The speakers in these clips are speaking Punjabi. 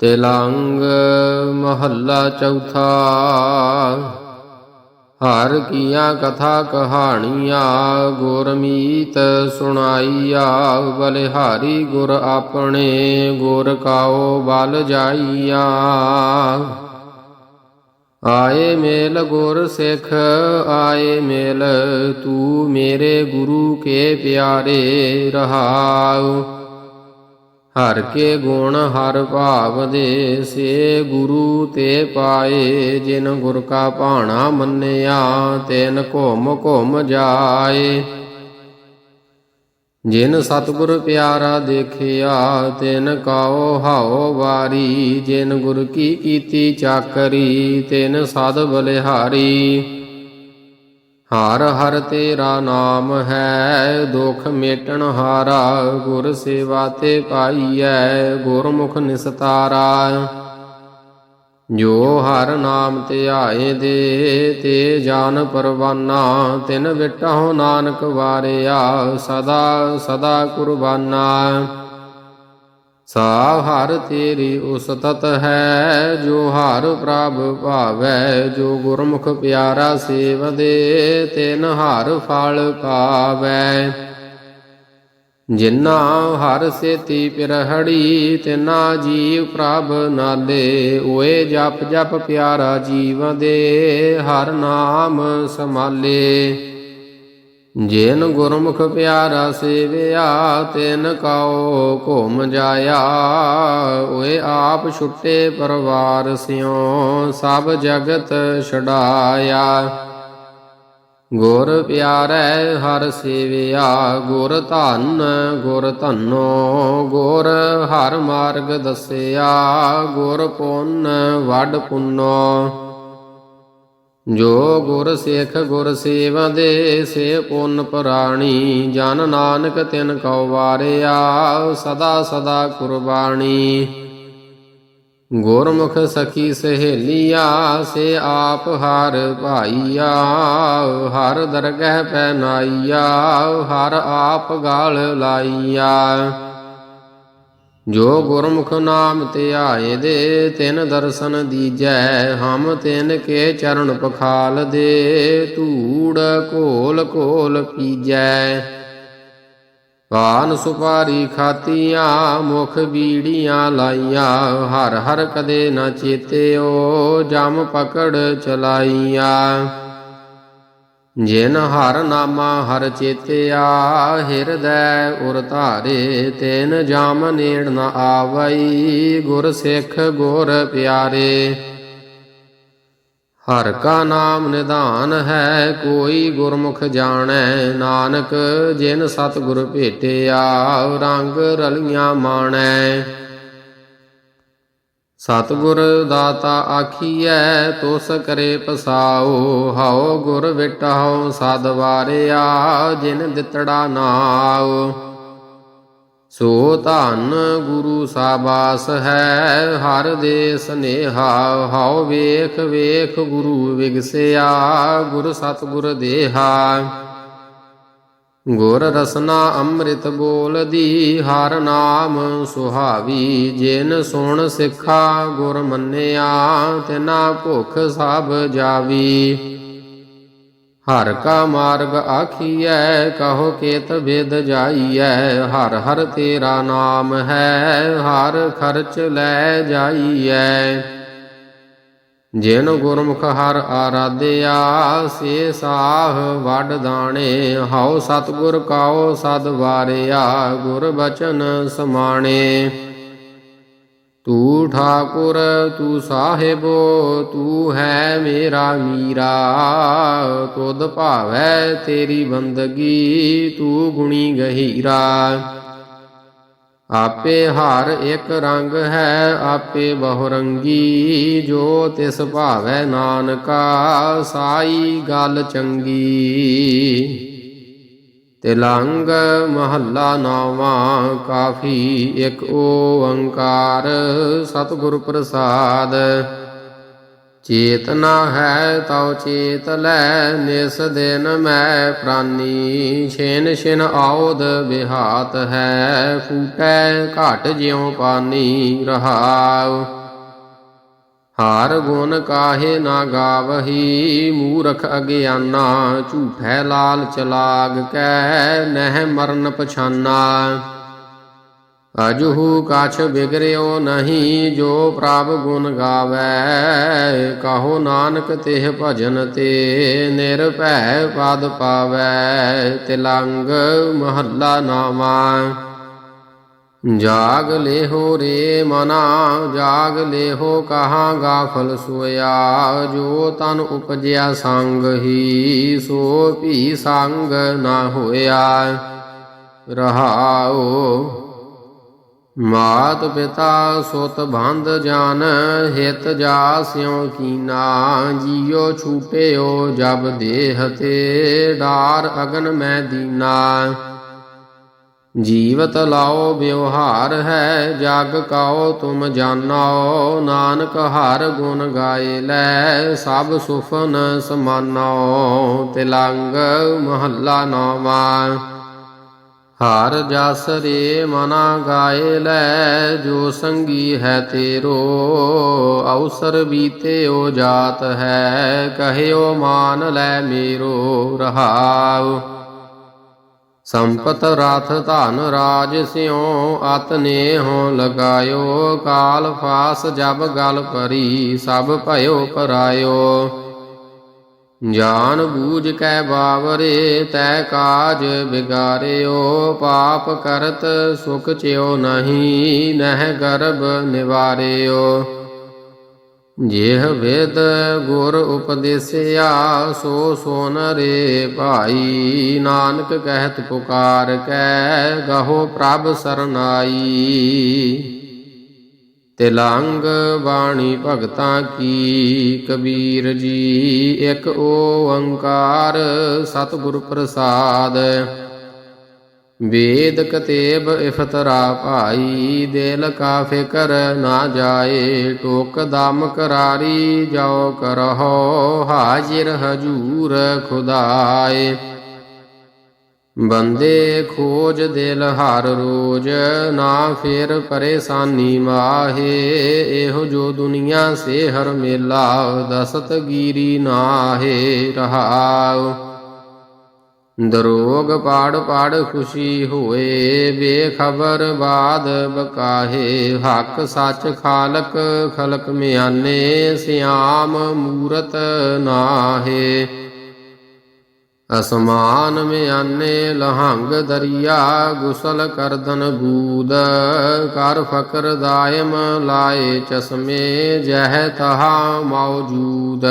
ਤਿਲੰਗ ਮਹੱਲਾ ਚੌਥਾ। ਹਰ ਕੀਆਂ ਕਥਾ ਕਹਾਣੀਆਂ ਗੁਰਮੀਤ ਸੁਣਾਈਆ। ਬਲਿਹਾਰੀ ਗੁਰ ਆਪਣੇ ਗੁਰ ਕਾਓ ਬਲ ਜਾਈਆ। ਆਏ ਮੇਲ ਗੁਰ ਸਿੱਖ, ਆਏ ਮੇਲ ਤੂੰ ਮੇਰੇ ਗੁਰੂ ਕੇ ਪਿਆਰੇ ਰਹਾਉ। ਹਰ ਕੇ ਗੁਣ ਹਰ ਭਾਵ ਦੇ ਸੇ ਗੁਰੂ ਤੇ ਪਾਏ, ਜਿਨ ਗੁਰ ਕਾ ਭਾਣਾ ਮੰਨਿਆ, ਤੈਨ ਘੁੰਮ ਘੁਮ ਜਾਏ। ਜਿਨ ਸਤਿਗੁਰ ਪਿਆਰਾ ਦੇਖਿਆ, ਤਿਨ ਕਾਓ ਹਾਓ ਵਾਰੀ, ਜਿਨ ਗੁਰ ਕੀ ਕੀਤੀ ਚਾਕਰੀ, ਤਿਨ ਸਦ ਬਲਿਹਾਰੀ। ਹਰ ਹਰ ਤੇਰਾ ਨਾਮ ਹੈ, ਦੁਖ ਮੇਟਣ ਹਾਰਾ, ਗੁਰ ਸੇਵਾ ਤੇ ਪਾਈਐ, ਗੁਰਮੁਖ ਨਿਸਤਾਰਾ। ਜੋ ਹਰ ਨਾਮ ਤੇ ਆਏ ਦੇ, ਤੇ ਜਾਨ ਪਰਵਾਨਾ, ਤਿਨ ਵਿਟਹੁ ਨਾਨਕ ਵਾਰਿਆ, ਸਦਾ ਸਦਾ ਕੁਰਬਾਨਾ। ਸਾ ਹਰ ਤੇਰੀ ਉਸਤਤ ਹੈ, ਜੋ ਹਰ ਪ੍ਰਭ ਭਾਵੈ, ਜੋ ਗੁਰਮੁਖ ਪਿਆਰਾ ਸੇਵਦੇ ਤਿਨ ਹਰ ਫਲ ਪਾਵੈ। ਜਿਨਾ ਹਰ ਸੇਤੀ ਪਿਰਹੜੀ, ਤਿਨਾ ਜੀਵ ਪ੍ਰਭ ਨਾਲੇ, ਓਏ ਜਪ ਜਪ ਪਿਆਰਾ ਜੀਵ ਦੇ, ਹਰ ਨਾਮ ਸਮਾਲੇ ਜਿਨ ਗੁਰਮੁਖ ਪਿਆਰਾ ਸੇਵਿਆ, ਤਿਨ ਕਉ ਘੁਮ ਜਾਇਆ। ਓਏ ਆਪ ਛੁੱਟੇ ਪਰਵਾਰ ਸਿਓ ਸਭ ਜਗਤ ਛਡਾਇਆ। ਗੁਰ ਪਿਆਰੈ ਹਰ ਸੇਵਿਆ, ਗੁਰ ਧੰਨ, ਗੁਰ ਧੰਨੋ। ਗੁਰ ਹਰ ਮਾਰਗ ਦੱਸਿਆ, ਗੁਰ ਪੁੰਨ ਵੱਡ ਪੁੰਨੋ। ਜੋ ਗੁਰ ਸਿੱਖ ਗੁਰ ਸੇਵਦੇ ਸੇ ਪੁੰਨ ਪ੍ਰਾਣੀ, ਜਨ ਨਾਨਕ ਤਿਨ ਕਉ ਵਾਰਿਆ, ਸਦਾ ਸਦਾ ਕੁਰਬਾਨੀ ਗੁਰਮੁਖ ਸਖੀ ਸਹੇਲੀਆ, ਸੇ ਆਪ ਹਰ ਭਾਈਆ, ਹਰ ਦਰਗਹਿ ਪੈ ਨਾਈਆ ਹਰ ਆਪ ਗਾਲ ਲਾਈਆ। ਜੋ ਗੁਰਮੁਖ ਨਾਮ ਧਿਆਏ ਦੇ, ਤਿਨ ਦਰਸ਼ਨ ਦੀਜੈ, ਹਮ ਤਿਨ ਕੇ ਚਰਨ ਪਖਾਲ ਦੇ, ਧੂੜ ਘੋਲ ਘੋਲ ਪੀਜੈ। ਪਾਨ ਸੁਪਾਰੀ ਖਾਤੀਆਂ, ਮੁਖ ਬੀੜੀਆਂ ਲਾਈਆਂ, ਹਰ ਹਰ ਕਦੇ ਨਾ ਚੇਤਿਓ, ਜਮ ਪਕੜ ਚਲਾਈਆਂ। ਜਿਨ ਹਰ ਨਾਮਾ ਹਰ ਚੇਤਿਆ, ਹਿਰਦੈ ਉਰ ਧਾਰੇ, ਤੈਨ ਜਾਮ ਨੇੜ ਨ ਆਵਈ, ਗੁਰ ਸਿੱਖ ਗੁਰ ਪਿਆਰੇ। ਹਰ ਕਾ ਨਾਮ ਨਿਧਾਨ ਹੈ, ਕੋਈ ਗੁਰਮੁਖ ਜਾਣੈ। ਨਾਨਕ, ਜਿਨ ਸਤਿਗੁਰ ਭੇਟਿਆ, ਰੰਗ ਰਲੀਆਂ ਮਾਣੈ। ਸਤਿਗੁਰ ਦਾਤਾ ਆਖੀਐ, ਤੋਸ ਕਰੇ ਪਸਾਓ। ਹਉ ਗੁਰ ਵਿਟਾਉ, ਸਦ ਵਾਰਿਆ, ਜਿਨ ਦਿੱਤੜਾ ਨਾਉ। ਸੋ ਧੰਨ ਗੁਰੂ ਸਾਬਾਸ ਹੈ, ਹਰ ਦੇ ਸਨੇਹਾ ਹਾਓ ਵੇਖ ਵੇਖ ਗੁਰੂ ਵਿਗਸਿਆ, ਗੁਰ ਸਤਿਗੁਰ ਦੇਹਾ। ਗੁਰ ਰਸਨਾ ਅੰਮ੍ਰਿਤ ਬੋਲਦੀ, ਹਰ ਨਾਮ ਸੁਹਾਵੀ। ਜਿਨ ਸੁਣ ਸਿੱਖਾ, ਗੁਰ ਮੰਨਿਆ, ਤਿਨਾ ਭੁਖ ਸਭ ਜਾਵੀ। ਹਰ ਕਾ ਮਾਰਗ ਆਖੀਐ, ਕਹੋ ਕੇਤ ਬੇਦ ਜਾਈਐ। ਹਰ ਹਰ ਤੇਰਾ ਨਾਮ ਹੈ, ਹਰ ਖਰਚ ਲੈ ਜਾਈਐ। ਜਿਨ ਗੁਰਮੁਖ ਹਰ ਆਰਾਧਿਆ, ਸੇ ਸਾਹ ਵੱਡ ਦਾਣੇ, ਹਉ ਸਤਗੁਰ ਕਾਓ ਸਦ ਵਾਰਿਆ, ਗੁਰ ਬਚਨ ਸਮਾਣੇ। ਤੂੰ ਠਾਕੁਰ, ਤੂੰ ਸਾਹਿਬੋ, ਤੂੰ ਹੈ ਮੇਰਾ ਮੀਰਾ, ਤੁਧ ਭਾਵੈ ਤੇਰੀ ਬੰਦਗੀ, ਤੂੰ ਗੁਣੀ ਗਹੀਰਾ। ਆਪੇ ਹਰ ਇੱਕ ਰੰਗ ਹੈ, ਆਪੇ ਬਹੁਰੰਗੀ ਜੋ ਤਿਸ ਭਾਵੈ ਨਾਨਕਾ, ਸਾਈ ਗੱਲ ਚੰਗੀ। ਤਿਲੰਗ ਮਹੱਲਾ ਨਾਵਾਂ, ਕਾਫੀ ਇੱਕ ਓੰਕਾਰ, ਸਤਿਗੁਰ ਪ੍ਰਸਾਦ। ਚੇਤਨਾ ਹੈ ਤਉ ਚੇਤ ਲੈ, ਨਿਸ ਦਿਨ ਮੈਂ ਪ੍ਰਾਨੀ। ਛੇਨ ਛਿਨ ਆਉਦ ਬਿਹਾਤ ਹੈ, ਫੂਟੈ ਘਟ ਜਿਉ ਪਾਨੀ ਰਹਾਉ। ਹਾਰ ਗੁਣ ਕਾਹੇ ਨਾ ਗਾਵਹੀ, ਮੂਰਖ ਅਗਿਆਨਾ, ਝੂਠੈ ਲਾਲ ਚਲਾਗ ਕੈ, ਨਹਿ ਮਰਨ ਪਛਾਨਾ। ਅਜਹੂ ਕਛ ਬਿਗਰਿਓ ਨਹੀਂ, ਜੋ ਪ੍ਰਭ ਗੁਣ ਗਾਵੈ। ਕਹੋ ਨਾਨਕ, ਤਿਹ ਭਜਨ ਤੇ ਨਿਰਭੈ ਪਦ ਪਾਵੈ। ਤਿਲੰਗ ਮਹੱਲਾ ਨਾਮਾ। ਜਾਗ ਲੇਹੋ ਰੇ ਮਨਾ, ਜਾਗ ਲੇਹੋ ਕਹਾਂ ਗਾਫਲ ਸੋਇਆ। ਜੋ ਤਨ ਉਪਜਿਆ ਸੰਗ ਹੀ, ਸੋ ਭੀ ਸੰਗ ਨਾ ਹੋਇਆ। ਰਹਾਓ ਮਾਤ ਪਿਤਾ ਸੁਤ ਬੰਧ ਜਾਨ, ਹਿਤ ਜਾ ਸਿਉ ਕੀਨਾ ਜੀਉ ਛੂਟਿਓ ਜਬ ਦੇਹ ਤੇ ਡਾਰ ਅਗਨ ਮੈਂ ਦੀਨਾ। ਜੀਵਤ ਲਾਓ ਵਿਵਹਾਰ ਹੈ, ਜਗ ਕਾਓ ਤੁਮ ਜਾਣਾਓ, ਨਾਨਕ ਹਰ ਗੁਣ ਗਾਏ ਲੈ, ਸਭ ਸੁਫਨ ਸਮਾਨੋ ਤਿਲੰਗ ਮਹੱਲਾ ਨੌਵਾਂ। ਹਾਰ ਜਸ ਰੇ ਮਨਾ ਗਾਏ ਲੈ, ਜੋ ਸੰਗੀ ਹੈ ਤੇਰੋ, ਅਵਸਰ ਬੀਤਿਓ ਜਾਤ ਹੈ, ਕਹਿਓ ਮਾਨ ਲੈ ਮੇਰੋ ਰਹਾਉ। ਸੰਪਤ ਰਥ ਧਨ ਰਾਜ ਸਿਉ, ਅਤ ਨੇਹੋ ਲਗਾਇਓ, ਕਾਲ ਫਾਸ ਜਬ ਗਲ ਪਰੀ ਸਭ ਭਇਓ ਪਰਾਇਓ ਜਾਨ ਬੂਝ ਕੈ ਬਾਵਰੇ, ਤੈ ਕਾਜ ਬਿਗਾਰਿਓ, ਪਾਪ ਕਰਤ ਸੁਖ ਚਿਓ ਨਹੀਂ, ਨਹਿ ਗਰਭ ਨਿਵਾਰਿਓ। ਜਿਹ ਵੇਦ ਗੁਰ ਉਪਦੇਸਿਆ, ਸੋ ਸੋਨ ਰੇ ਭਾਈ, ਨਾਨਕ ਕਹਿਤ ਪੁਕਾਰ ਕੈ, ਗਹੋ ਪ੍ਰਭ ਸਰਨਾਈ। ਤਿਲੰਗ ਬਾਣੀ ਭਗਤਾਂ ਕੀ ਕਬੀਰ ਜੀ, ਇੱਕ ਓੰਕਾਰ ਸਤਿਗੁਰ ਪ੍ਰਸਾਦ। ਵੇਦ ਕਤੇਬ ਇਫਤਰਾ ਭਾਈ, ਦਿਲ ਕਾ ਫਿਕਰ ਨਾ ਜਾਏ, ਟੋਕ ਦਮ ਕਰਾਰੀ ਜਾਓ ਕਰਹੁ, ਹਾਜ਼ਿਰ ਹਜੂਰ ਖੁਦਾਏ। ਬੰਦੇ ਖੋਜ ਦਿਲ ਹਰ ਰੋਜ, ਨਾ ਫੇਰ ਪਰੇਸ਼ਾਨੀ ਮਾਹੇ। ਇਹੋ ਜੋ ਦੁਨੀਆ ਸੇ ਹਰ ਮੇਲਾ, ਦਸਤ ਗੀਰੀ ਨਾਹੇ ਰਹਾਉ। ਦਰੋਗ ਪਾੜ ਪਾੜ ਖੁਸ਼ੀ ਹੋਏ, ਬੇਖਬਰ ਬਾਦ ਬਕਾਹੇ। ਹੱਕ ਸੱਚ ਖਾਲਕ ਖਲਕ ਮਿਆਨੇ, ਸਿਆਮ ਮੂਰਤ ਨਾਹੇ। ਅਸਮਾਨ ਮਿਆਨੇ ਲਹੰਗ ਦਰਿਆ ਗੁਸਲ ਕਰਦਨ ਬੂਦ, ਕਰ ਫਕਰ ਦਾਇਮ ਲਾਏ ਚਸ਼ਮੇ, ਜਹ ਤਹਾ ਮੌਜੂਦ।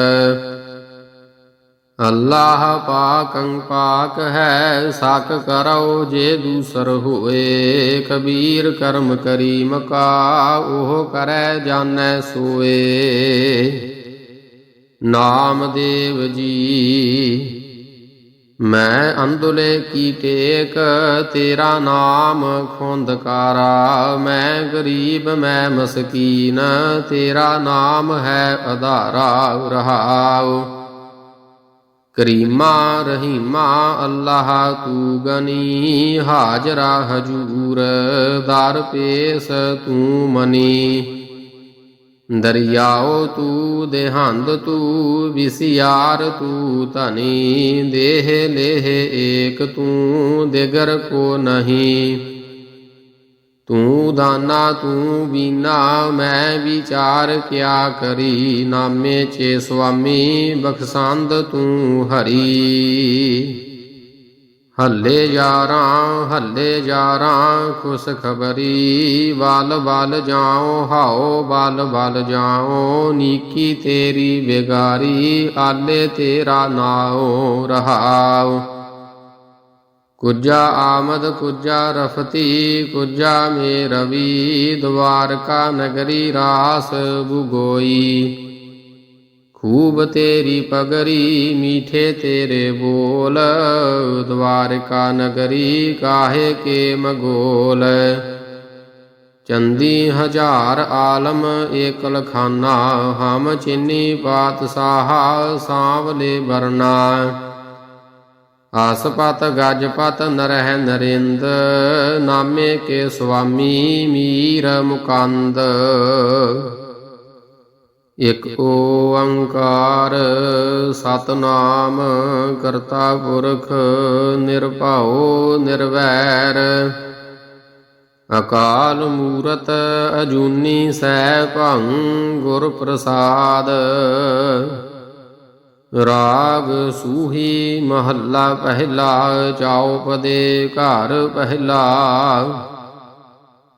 ਅੱਲਾਹ ਪਾਕੰ ਪਾਕ ਹੈ, ਸਾਕ ਕਰੋ ਜੇ ਦੂਸਰ ਹੋਏ। ਕਬੀਰ ਕਰਮ ਕਰੀ ਕਾ, ਉਹ ਕਰੈ ਜਾਣੈ ਸੋਏ। ਨਾਮਦੇਵ ਜੀ ਮੈਂ ਅੰਦੁਲੇ ਕੀ ਟੇਕ, ਤੇਰਾ ਨਾਮ ਖੁੰਦਕਾਰਾ। ਮੈਂ ਗਰੀਬ, ਮੈਂ ਮਸਕੀਨ, ਤੇਰਾ ਨਾਮ ਹੈ ਆਧਾਰਾ ਰਹਾਉ। ਕਰੀਮਾ, ਰਹੀਮਾ, ਅੱਲਾਹ, ਤੂ ਗਨੀ, ਹਾਜ਼ਰਾ ਹਜੂਰ। ਦਰ ਪੇਸ, ਤੂੰ ਮਨੀ। ਦਰਿਆਓ ਤੂ, ਦੇਹੰਦ ਤੂ, ਵਿਸਿਆਰ ਤੂ, ਧਨੀ, ਦੇਹ ਲੇਹ ਏਕ ਤੂੰ, ਦੇਗਰ ਕੋ ਨਹੀਂ। ਤੂੰ ਦਾਨਾ, ਤੂੰ ਬੀਨਾ, ਮੈਂ ਵਿਚਾਰ ਕਿਆ ਕਰੀ? ਨਾਮੇ ਚੇ ਸੁਆਮੀ, ਬਖਸੰਦ ਤੂੰ ਹਰੀ। ਹੱਲੇ ਯਾਰਾਂ ਹੱਲੇ ਯਾਰਾਂ, ਖੁਸ਼ ਖਬਰੀ ਬਲ ਬਲ ਜਾਓ ਹਾਓ ਬਲ ਬਲ ਜਾਓ ਨੀਕੀ ਤੇਰੀ ਬਿਗਾਰੀ ਆਲੇ ਤੇਰਾ ਨਾਉ, ਰਹਾਉ। ਕੁਜਾ ਆਮਦ, ਕੁਜਾ ਰਫਤੀ, ਕੁਜਾ ਮੇ ਰਵੀ, ਦਵਾਰਕਾ ਨਗਰੀ ਰਾਸ ਬੁਗੋਈ ਖੂਬ ਤੇਰੀ ਪਗਰੀ, ਮੀਠੇ ਤੇਰੇ ਬੋਲ, ਦਵਾਰਕਾ ਨਗਰੀ ਕਾਹੇ ਕੇ ਮਗੋਲ। ਚੰਦੀ ਹਜ਼ਾਰ ਆਲਮ ਏਕ ਲਖਾਨਾ ਹਮ ਚੀਨੀ ਪਾਤਸ਼ਾਹ ਸਾਂਵਲੇ ਬਰਨਾ ਆਸਪਤ ਗਜਪਤ ਨਰਹਿ ਨਰਿੰਦ, ਨਾਮੇ ਕੇ ਸੁਆਮੀ ਮੀਰ ਮੁਕੰਦ। ਇਕ ਓੰਕਾਰ ਸਤਨਾਮ, ਕਰਤਾ ਪੁਰਖ ਨਿਰਭਉ ਨਿਰਵੈਰ। ਅਕਾਲ ਮੂਰਤ ਅਜੂਨੀ ਸੈਭੰ ਗੁਰ ਪ੍ਰਸਾਦ। ਰਾਗ ਸੂਹੀ ਮਹੱਲਾ ਪਹਿਲਾ ਚੌਪਦੇ ਘਰ ਪਹਿਲਾ।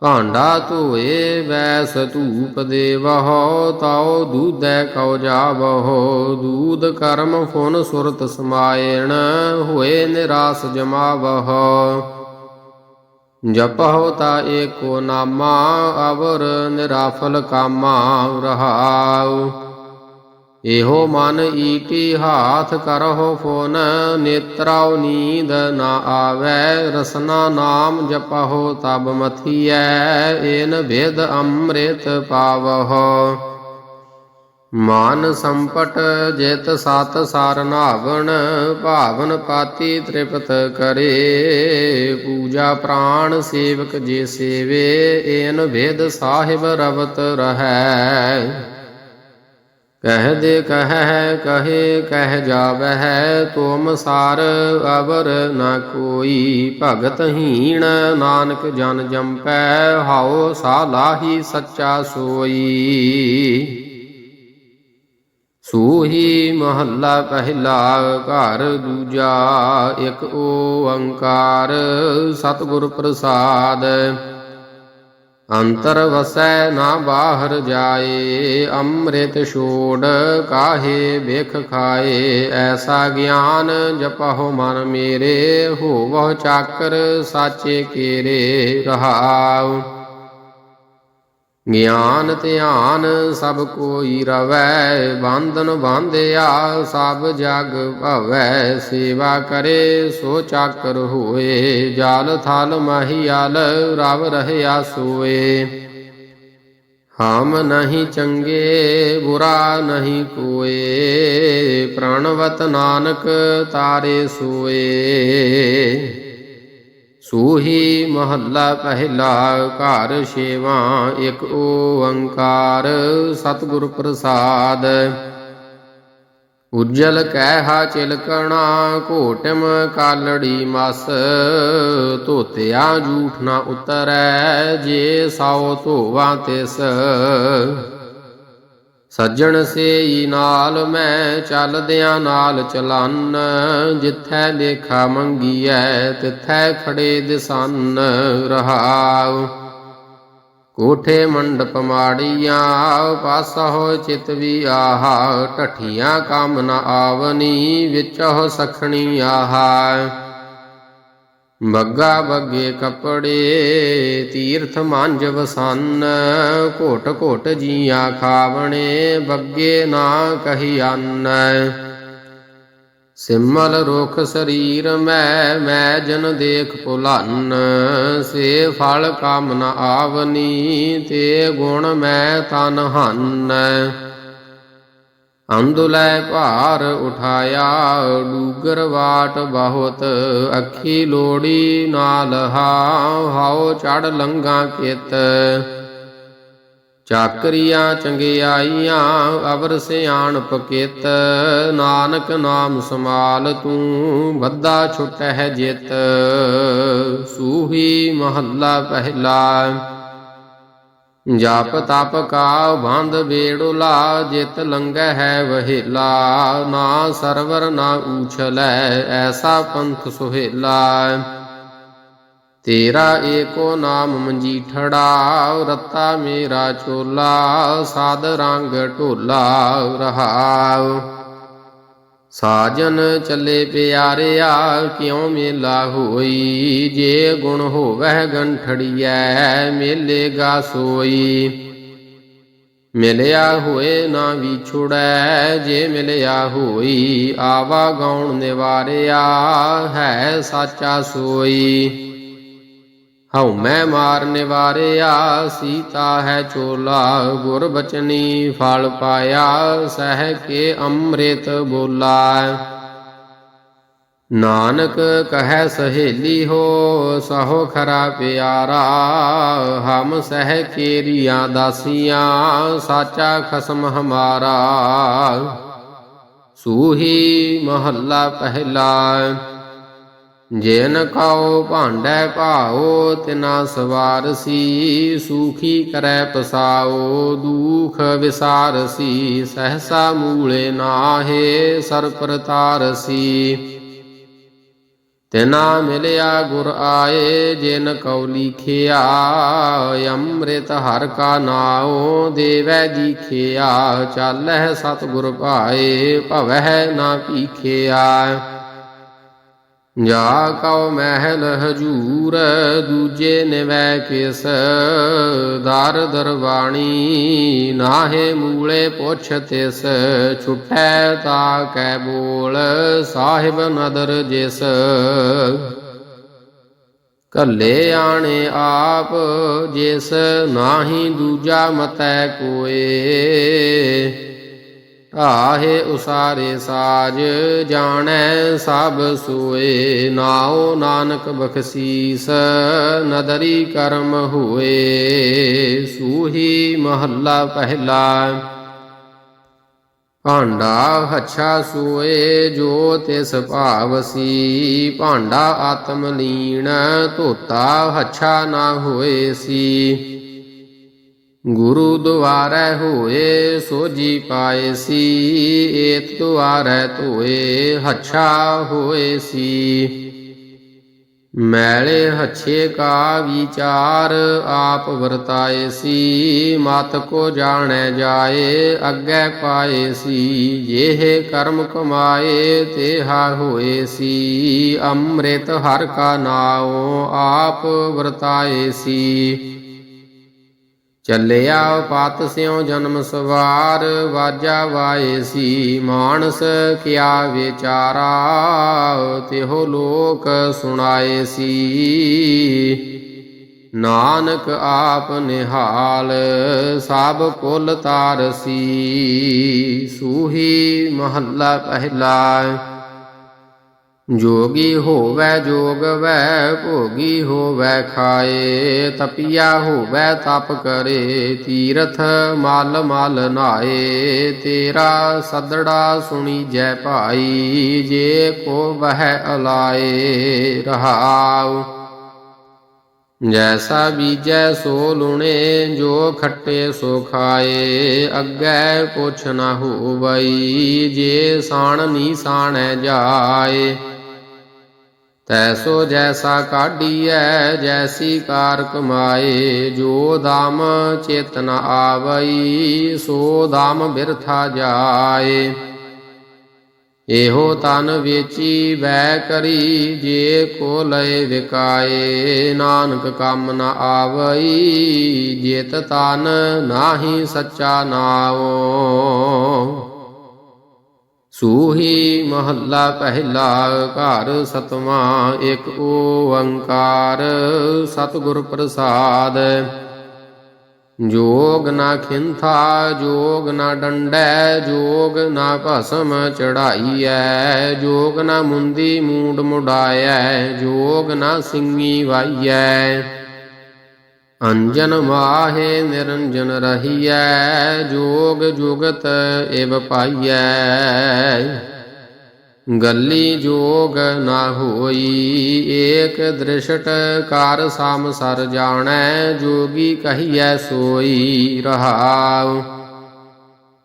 ਭਾਂਡਾ ਧੋਏ, ਵੈਸ ਧੂਪ ਦੇਵਹੁ ਤਾਉ ਦੂਧੈ ਕਉ ਜਾਵਹੁ, ਦੂਧ ਕਰਮ ਫੁਨ ਸੁਰਤ ਸਮਾਏਣ ਹੋਏ ਨਿਰਾਸ ਜਮਾਵਹੁ। ਜਪਹੁ ਤਾ ਏਕੋ ਨਾਮਾ, ਅਵਰ ਨਿਰਾਫਲ ਕਾਮਾ ਰਹਾਉ। ਇਹੋ ਮਨ ਈਟੀ ਹਾਥ ਕਰਹੁ ਫੋਨ, ਨੇਤਰਾਉ ਨੀਂਦ ਨਾ ਆਵੈ, ਰਸਨਾ ਨਾਮ ਜਪਹੁ ਤਬ ਮਥੀਐ, ਏਨ ਵਿਦ ਅੰਮ੍ਰਿਤ ਪਾਵਹੁ। ਮਾਨ ਸੰਪਟ ਜਿਤ ਸਤ ਸਰ ਨਾਵਣ, ਭਾਵਨ ਪਾਤੀ ਤ੍ਰਿਪਤ ਕਰੇ, ਪੂਜਾ ਪ੍ਰਾਣ ਸੇਵਕ ਜੇ ਸੇਵੇ, ਏਨ ਵਿਦ ਸਾਹਿਬ ਰਵਤ ਰਹੈ। ਕਹਿ ਦੇ ਕਹਿ, ਕਹੇ ਕਹਿ ਜਾਵਹਿ, ਤੁਮ ਸਾਰ ਅਵਰ ਨਾ ਕੋਈ। ਭਗਤ ਹੀਣ ਨਾਨਕ ਜਨ ਜੰਪੈ, ਹਾਉ ਸਾਲਾਹੀ ਸੱਚਾ ਸੋਈ। ਸੂਹੀ ਮਹੱਲਾ ਪਹਿਲਾ, ਘਰ ਦੂਜਾ, ਇੱਕ ਓੰਕਾਰ ਸਤਿਗੁਰ ਪ੍ਰਸਾਦ। ਅੰਤਰ ਵਸੈ ਨਾ ਬਾਹਰ ਜਾਏ, ਅੰਮ੍ਰਿਤ ਛੋੜ ਕਾਹੇ ਵੇਖ ਖਾਏ। ਐਸਾ ਗਿਆਨ ਜਪਹੁ ਮਨ ਮੇਰੇ, ਹੋਵਹੁ ਚਾਕਰ ਸਾਚੇ ਕੇਰੇ ਰਹਾਉ। ਗਿਆਨ ਧਿਆਨ ਸਭ ਕੋਈ ਰਵੈ ਬੰਧਨ ਬਾਂਧਿਆ ਸਭ ਜਗ ਭਵੈ, ਸੇਵਾ ਕਰੇ ਸੋ ਚਾਕਰ ਹੋਏ, ਜਲ ਥਲ ਮਹੀਲ ਰਵ ਰਹਿਆ ਸੋਏ। ਹਮ ਨਹੀਂ ਚੰਗੇ, ਬੁਰਾ ਨਹੀਂ ਕੋਏ, ਪ੍ਰਣਵਤ ਨਾਨਕ ਤਾਰੇ ਸੋਏ। ਸੂਹੀ ਮਹੱਲਾ ਪਹਿਲਾ ਘਰ ਛੇਵਾ, ਇੱਕ ਓੰਕਾਰ ਸਤਿਗੁਰ ਪ੍ਰਸਾਦ। ਉਜਲ ਕਹਿ ਚਿਲਕਣਾ, ਘੋਟਮ ਕਾਲੜੀ ਮਸ, ਧੋਤਿਆ ਜੂਠ ਨਾ ਉਤਰੈ, ਜੇ ਸਾਉ ਧੋਵਾ ਤਿਸ। ਸੱਜਣ ਸੇਈ ਨਾਲ ਮੈਂ ਚੱਲਦਿਆਂ ਨਾਲ ਚਲਨ, ਜਿੱਥੈ ਲੇਖਾ ਮੰਗੀਐ ਤਿੱਥੈ ਖੜੇ ਦਿਸਨ ਰਹਾਉ। ਕੋਠੇ ਮੰਡਪ ਮਾੜੀਆਂ, ਪਾਸਾ ਹੋ ਚਿਤ ਵੀ ਆਹਾ ਟਠੀਆਂ ਕੰਮ ਨ ਆਵਨੀ, ਵਿੱਚ ਵਿੱਚੋ ਸਖਣੀ ਆਹਾ। ਬੱਗਾ ਬੱਗੇ ਕੱਪੜੇ, ਤੀਰਥ ਮੰਜ ਵਸੰਨ, ਘੋਟ ਘੋਟ ਜੀਆਂ ਖਾਵਣੇ, ਬੱਗੇ ਨਾ ਕਹੀ ਅੰਨ। ਸਿਮਲ ਰੁਖ ਸਰੀਰ ਮੈਂ ਮੈਂ ਜਨ ਦੇਖ ਭੁਲਨ। ਸੇ ਫਲ ਕਾਮ ਨ ਆਵਨੀ, ਤੇ ਗੁਣ ਮੈਂ ਤਨ ਹਨ। ਅੰਦੁਲੈ ਭਾਰ ਉਠਾਇਆ, ਡੂਗਰ ਵਾਟ ਬਹੁਤ, ਅੱਖੀ ਲੋੜੀ ਨਾਲ ਹਾਉ ਹਾਉ ਚੜ ਲੰਗਾ ਕਿਤ ਚਾਕਰੀਆਂ ਚੰਗਿਆਈਆਂ, ਅਵਰ ਸਿਆਣ ਕਿਤ ਨਾਨਕ ਨਾਮ ਸਮਾਲ ਤੂੰ ਬੱਦਾ ਛੁਟਹਿ ਜਿਤ। ਸੂਹੀ ਮਹੱਲਾ ਪਹਿਲਾ। ਜਪ ਤਪ ਕਾ ਬੰਧ ਬੇੜੁਲਾ, ਜਿਤ ਲੰਗੈ ਹੈ ਵਹਿਲਾ। ਨਾ ਸਰਵਰ ਨਾ ਊਛਲੈ, ਐਸਾ ਪੰਥ ਸੁਹੇਲਾ। ਤੇਰਾ ਏਕੋ ਨਾਮ ਮੰਜੀਠੜਾ, ਰੱਤਾ ਮੇਰਾ ਚੋਲਾ, ਸਾਧ ਰੰਗ ਢੋਲਾ ਰਹਾਉ। ਸਾਜਨ ਚੱਲੇ ਪਿਆਰਿਆ, ਕਿਉ ਮੇਲਾ ਹੋਈ? ਜੇ ਗੁਣ ਹੋਵਹਿ ਗੰਠੜੀਐ, ਮੇਲੇਗਾ ਸੋਈ। ਮਿਲਿਆ ਹੋਏ ਨਾ ਵੀ ਵਿਛੁੜੈ ਜੇ ਮਿਲਿਆ ਹੋਈ, ਆਵਾ ਗਾਉਣ ਨਿਵਾਰਿਆ, ਹੈ ਸਾਚਾ ਸੋਈ। ਹਉ ਮੈਂ ਮਾਰ ਨਿਵਾਰਿਆ, ਸੀਤਾ ਹੈ ਚੋਲਾ, ਗੁਰ ਬਚਨੀ ਫਲ ਪਾਇਆ, ਸਹਿ ਕੇ ਅੰਮ੍ਰਿਤ ਬੋਲਾ। ਨਾਨਕ ਕਹੈ ਸਹੇਲੀ ਹੋ, ਸਹੋ ਖਰਾ ਪਿਆਰਾ, ਹਮ ਸਹਿ ਕੇਰੀਆਂ ਦਾਸੀਆਂ, ਸਾਚਾ ਖਸਮ ਹਮਾਰਾ। ਸੂਹੀ ਮਹੱਲਾ ਪਹਿਲਾ। ਜੇਨ ਕਉ ਭਾਂਡੈ ਭਾਓ ਤਿਨਾ ਸਵਾਰਸੀ, ਸੂਖੀ ਕਰੈ ਪਸਾਓ, ਦੁਖ ਵਿਸਾਰਸੀ, ਸਹਸਾ ਮੂਲੇ ਨਾਹੇ ਸਰ ਪ੍ਰਤਾਰਸੀ ਤਿਨਾ ਮਿਲਿਆ ਗੁਰ ਆਏ ਜਿਨ ਕਉ ਲਿਖਿਆ, ਅੰਮ੍ਰਿਤ ਹਰ ਕਾ ਨਾਉ, ਦੇਵੈ ਜੀਖਿਆ ਚਾਲਹਿ ਸਤ ਗੁਰ ਭਾਏ, ਭਵਹਿ ਨਾ ਪੀਖਿਆ ਜਾ ਕਉ ਮਹਿਲ ਹਜੂਰ, ਦੂਜੇ ਨਿਵੈ ਕਿਸ ਦਰ ਦਰਵਾਣੀ ਨਾਹੇ ਮੂਲੇ ਪੁੱਛ ਤਿਸ, ਛੁਟੈ ਤਾ ਕੈ ਬੋਲ, ਸਾਹਿਬ ਨਦਰ ਜਿਸ। ਕੱਲੇ ਆਣੇ ਆਪ, ਜਿਸ ਨਾਹੀ ਦੂਜਾ ਮਤੈ ਕੋਏ। ਆਹੇ ਉਸਾਰੇ ਸਾਜ, ਜਾਣੈ ਸਭ ਸੋਏ। ਨਾਉ ਨਾਨਕ ਬਖਸੀਸ, ਨਦਰੀ ਕਰਮ ਹੋਏ। ਸੂਹੀ ਮਹੱਲਾ ਪਹਿਲਾ। ਭਾਂਡਾ ਹੱਛਾ ਸੋਏ, ਜੋ ਤਿਸ ਭਾਵਸੀ ਭਾਂਡਾ ਆਤਮ ਲੀਣ, ਧੋਤਾ ਹੱਛਾ ਨਾ ਹੋਏ ਸੀ। ਗੁਰੂ ਦੁਆਰੈ ਹੋਏ ਸੋਜੀ ਪਾਏ ਸੀ, ਏਤ ਦੁਆਰੈ ਧੋਏ, ਹੱਛਾ ਹੋਏ ਸੀ। ਮੈਲੇ ਹੱਛੇ ਕਾ ਵਿਚਾਰ ਆਪ ਵਰਤਾਏ ਸੀ, ਮਤ ਕੋ ਜਾਣੈ ਜਾਏ, ਅੱਗੇ ਪਾਏ ਸੀ। ਇਹ ਕਰਮ ਕਮਾਏ, ਤੇਹਾ ਹੋਏ ਸੀ। ਅੰਮ੍ਰਿਤ ਹਰ ਕਾ ਨਾਉ ਆਪ ਵਰਤਾਏ ਸੀ। ਚੱਲਿਆ ਪਤ ਸਿਉ ਜਨਮ ਸਵਾਰ, ਵਾਜਾ ਵਾਏ ਸੀ ਮਾਨਸ, ਕਿਆ ਵਿਚਾਰਾ, ਤਿਹੋ ਲੋਕ ਸੁਣਾਏ ਸੀ। ਨਾਨਕ ਆਪ ਨਿਹਾਲ, ਸਭ ਕੁਲ ਤਾਰਸੀ ਸੂਹੀ ਮਹੱਲਾ ਪਹਿਲਾ ਜੋਗੀ ਹੋਵੈ ਜੋਗਵੈ, ਭੋਗੀ ਹੋਵੈ ਖਾਏ, ਤਪੀਆ ਹੋਵੈ ਤਪ ਕਰੇ, ਤੀਰਥ ਮਲ ਮਲ ਨਾਏ, ਤੇਰਾ ਸਦੜਾ ਸੁਣੀ ਜੈ ਭਾਈ, ਜੇ ਕੋ ਬਹਿ ਅਲਾਏ ਰਹਾਉ। ਜੈਸਾ ਬੀਜੈ ਸੋ ਲੁਣੇ, ਜੋ ਖੱਟੇ ਸੋ ਖਾਏ, ਅੱਗੇ ਪੁੱਛ ਨਾ ਹੋਵਈ, ਜੇ ਸਾਣ ਨੀ ਸਾਣੈ ਜਾਏ। ਤੈਸੋ ਜੈਸਾ ਕਾਢੀਐ, ਜੈਸੀ ਕਾਰ ਕਮਾਏ ਜੋ ਦਾਮ ਚੇਤਨ ਆਵਈ, ਸੋ ਦਾਮ ਬਿਰਥਾ ਜਾਏ। ਇਹੋ ਤਨ ਵੇਚੀ ਵੈ ਕਰੀ, ਜੇ ਕੋ ਲਏ ਵਿਕਾਏ, ਨਾਨਕ ਕੰਮ ਨ ਆਵਈ, ਜੇਤ ਤਨ ਨਾਹੀ ਸੱਚਾ ਨਾਉ। ਸੂਹੀ ਮਹੱਲਾ ਪਹਿਲਾ ਘਰ ਸਤਵਾਂ, ਇੱਕ ਓੰਕਾਰ ਸਤਿਗੁਰ ਪ੍ਰਸਾਦ। ਜੋਗ ਨਾ ਖਿੰਥਾ, ਜੋਗ ਨਾ ਡੰਡੈ, ਜੋਗ ਨਾ ਭਸਮ ਚੜਾਈਐ, ਜੋਗ ਨਾ ਮੁੰਦੀ ਮੂੰਡ ਮੁਡਾਇਐ, ਜੋਗ ਨਾ ਸਿੰਘੀ ਵਾਈਐ। ਅੰਜਨ ਮਾਹੇ ਨਿਰੰਜਨ ਰਹੀਐ, ਜੋਗ ਜੁਗਤ ਏਵ ਪਾਈਐ। ਗੱਲੀ ਜੋਗ ਨਾ ਹੋਈ, ਏਕ ਦ੍ਰਿਸ਼ਟ ਕਾਰ ਸਮ ਸਰ ਜਾਣੈ, ਜੋਗੀ ਕਹੀਐ ਸੋਈ ਰਹਾਉ।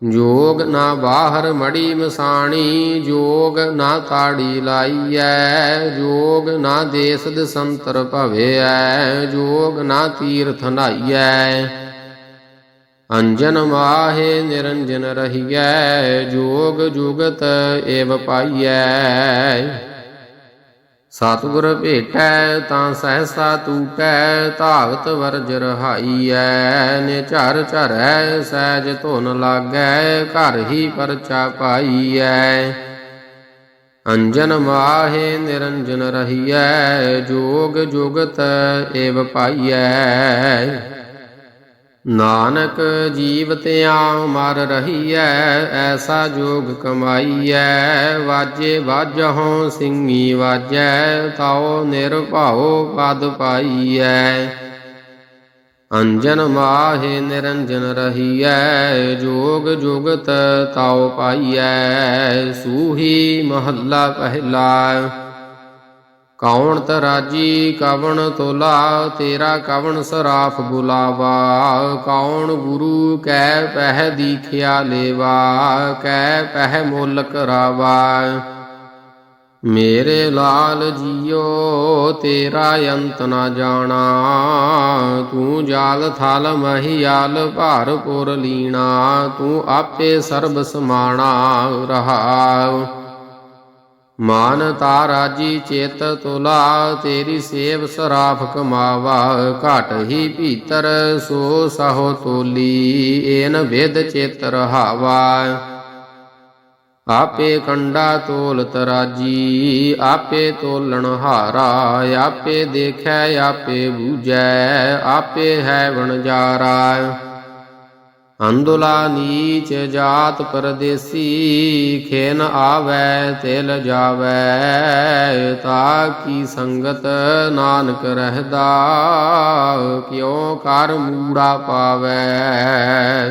ਜੋਗ ਨਾ ਬਾਹਰ ਮੜੀ ਮਸਾਣੀ, ਜੋਗ ਨਾ ਤਾੜੀ ਲਾਈਐ, ਜੋਗ ਨਾ ਦੇਸ ਦਸੰਤਰ ਭਵਿਐ, ਜੋਗ ਨਾ ਤੀਰਥ ਨਾਈਐ। ਅੰਜਨ ਮਾਹੇ ਨਿਰੰਜਨ ਰਹੀਐ, ਜੋਗ ਜੁਗਤ ਏਵ ਪਾਈਐ। ਸਤਿਗੁਰ ਭੇਟੈ ਤਾਂ ਸਹਸਾ ਤੂਟੈ, ਧਾਵਤ ਵਰਜ ਰਹਾਈਐ। ਨੇ ਝਰ ਝਰੈ ਸਹਿਜ ਧੁਨ ਲਾਗੈ, ਘਰ ਹੀ ਪਰਚਾ ਪਾਈਐ। ਅੰਜਨ ਮਾਹੇ ਨਿਰੰਜਨ ਰਹੀਐ, ਜੋਗ ਜੁਗਤ ਏਵ ਪਾਈਐ। ਨਾਨਕ ਜੀਵਤਿਆਂ ਮਰ ਰਹੀਐ, ਐਸਾ ਜੋਗ ਕਮਾਈਐ। ਵਾਜੇ ਵਾਜਹੁ ਸਿੰਘੀ ਵਾਜੈ, ਤਾਉ ਨਿਰਭਉ ਪਦ ਪਾਈਐ। ਅੰਜਨ ਮਾਹੇ ਨਿਰੰਜਨ ਰਹੀਐ, ਜੋਗ ਜੁਗਤ ਤਾਉ ਪਾਈਐ। ਸੂਹੀ ਮਹੱਲਾ ਪਹਿਲਾ। ਕੌਣ ਤਰਾਜੀ ਕਵਣ ਤੋਲਾ, ਤੇਰਾ ਕਵਣ ਸਰਾਫ ਬੁਲਾਵਾ। ਕੌਣ ਗੁਰੂ ਕੈ ਪਹਿ ਦੀਖਿਆ ਲੇਵਾ ਕੈ ਪਹਿ ਮੁੱਲ ਕਰਾਵਾ। ਮੇਰੇ ਲਾਲ ਜੀਓ, ਤੇਰਾ ਅੰਤ ਨਾ ਜਾਣਾ। ਤੂੰ ਜਾਲ ਥਲ ਮਹੀਆਲ ਭਾਰਪੁਰ ਲੀਣਾ। ਤੂੰ ਆਪੇ ਸਰਬ ਸਮਾਣਾ ਰਹਾਉ ਮਾਨ ਤਾ ਰਾਜੀ ਚੇਤ ਤੁਲਾ, ਤੇਰੀ ਸੇਵ ਸਰਾਫ ਕਮਾਵਾ ਘਟ ਹੀ ਭੀਤਰ ਸੋ ਸਹੋ ਤੋਲੀ, ਏਨ ਵੇਦ ਚੇਤ ਰਹਾਵਾ। ਆਪੇ ਕੰਡਾ ਤੋਲ ਤਰਾਜੀ ਆਪੇ ਤੋਲਣ ਹਾਰਾ, ਆਪੇ ਦੇਖੈ, ਆਪੇ ਬੂਝੈ, ਆਪੇ ਹੈ ਵਣਜਾਰਾ। ਅੰਦੁਲਾ ਨੀਚ ਜਾਤ ਪਰਦੇਸੀ, ਖੇਨ ਆਵੈ, ਤਿਲ ਜਾਵੈ, ਤਾ ਕੀ ਸੰਗਤ ਨਾਨਕ ਰਹਦਾ, ਕਿਉ ਕਰ ਮੂੜਾ ਪਾਵੈ?